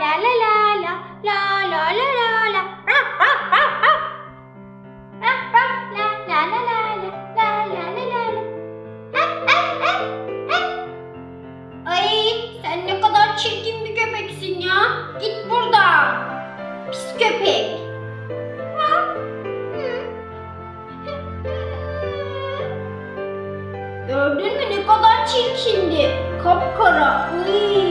la la la la la la la la la la la la la. Ay sen ne kadar çirkin bir köpeksin ya. Git buradan. Pis köpek. Gördün mü ne kadar çirkindi. Kapkara. Uy,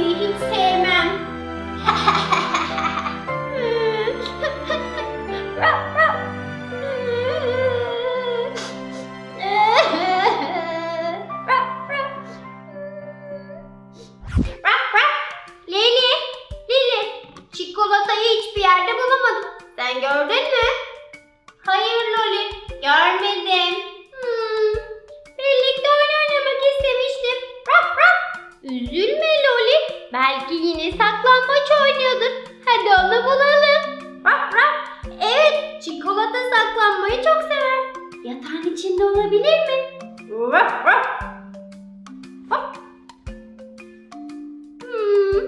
belki yine saklambaç oynuyordur. Hadi onu bulalım. Raf raf. Evet, çikolata saklanmayı çok sever. Yatağın içinde olabilir mi? Raf. Hop. Hmm,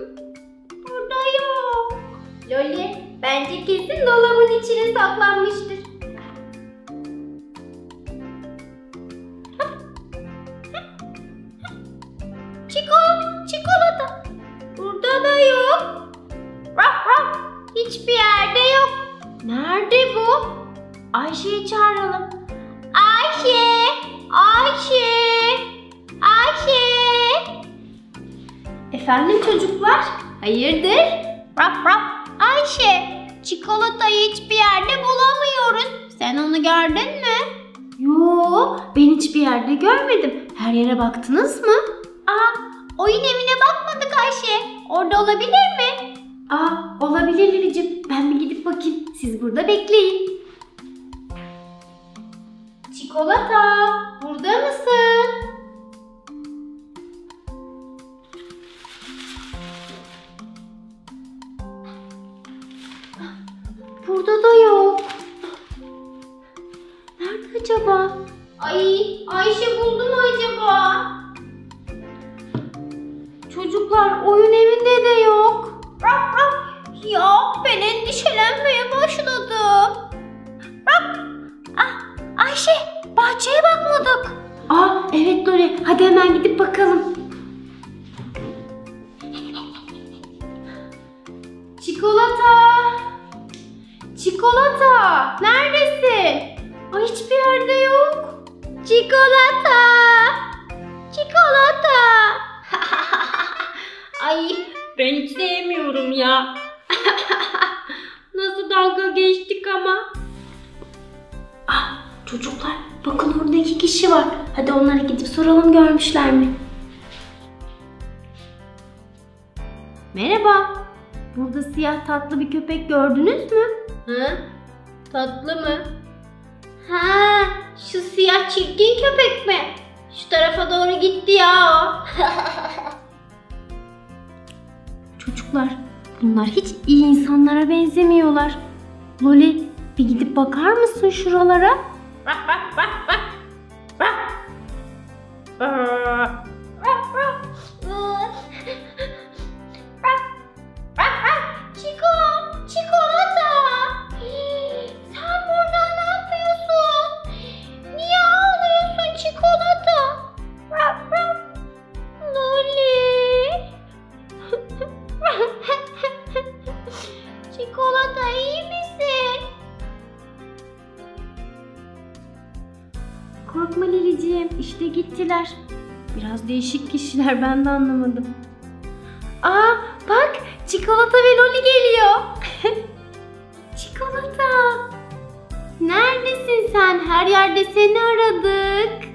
burada yok. Loli, bence kesin dolabın içine saklanmıştır. Çiko, çikolata. Yok. Raf raf. Hiçbir yerde yok. Nerede bu? Ayşe'yi çağıralım. Ayşe, Ayşe, Ayşe. Efendim çocuklar? Hayırdır? Raf raf. Ayşe, çikolatayı hiçbir yerde bulamıyoruz. Sen onu gördün mü? Yo, ben hiçbir yerde görmedim. Her yere baktınız mı? Oyun evine bakmadık Ayşe. Orada olabilir mi? Aa, olabilir Lilicim. Ben bir gidip bakayım. Siz burada bekleyin. Çikolata, burada mısın? Burada da yok. Nerede acaba? Ay, Ayşe buldu mu acaba? Çocuklar oyun evinde de yok. Raf raf. Ya ben endişelenmeye başladım. Raf. Ah, Ayşe bahçeye bakmadık. Aa evet Lore hadi hemen gidip bakalım. Çikolata. Çikolata. Neredesin? Ay hiçbir yerde yok. Çikolata. Çikolata. Ben hiç sevmiyorum ya. Nasıl dalga geçtik ama. Ah çocuklar bakın orada iki kişi var. Hadi onlara gidip soralım görmüşler mi? Merhaba. Burada siyah tatlı bir köpek gördünüz mü? Hı? Tatlı mı? Ha, şu siyah çirkin köpek mi? Şu tarafa doğru gitti ya o. Çocuklar, bunlar hiç iyi insanlara benzemiyorlar. Loli, bir gidip bakar mısın şuralara? Bak bak bak bak. Bak. Bak Korkma Liliciğim, işte gittiler. Biraz değişik kişiler, ben de anlamadım. Aa, bak çikolata ve Loli geliyor. çikolata. Neredesin sen? Her yerde seni aradık.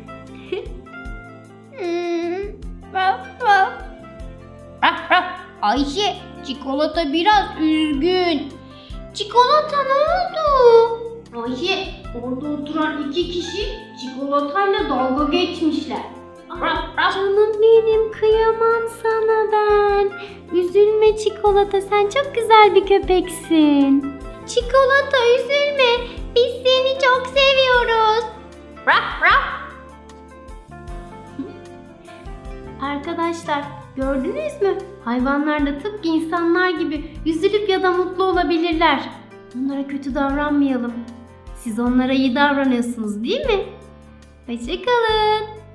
Ayşe, çikolata biraz üzgün. Çikolata ne oldu? Orada oturan iki kişi çikolatayla dalga geçmişler. Canım benim kıyamam sana ben. Üzülme çikolata sen çok güzel bir köpeksin. Çikolata üzülme. Biz seni çok seviyoruz. Raf raf. Arkadaşlar Gördünüz mü? Hayvanlar da tıpkı insanlar gibi üzülüp ya da mutlu olabilirler. Onlara kötü davranmayalım. Siz onlara iyi davranıyorsunuz değil mi? Hoşçakalın.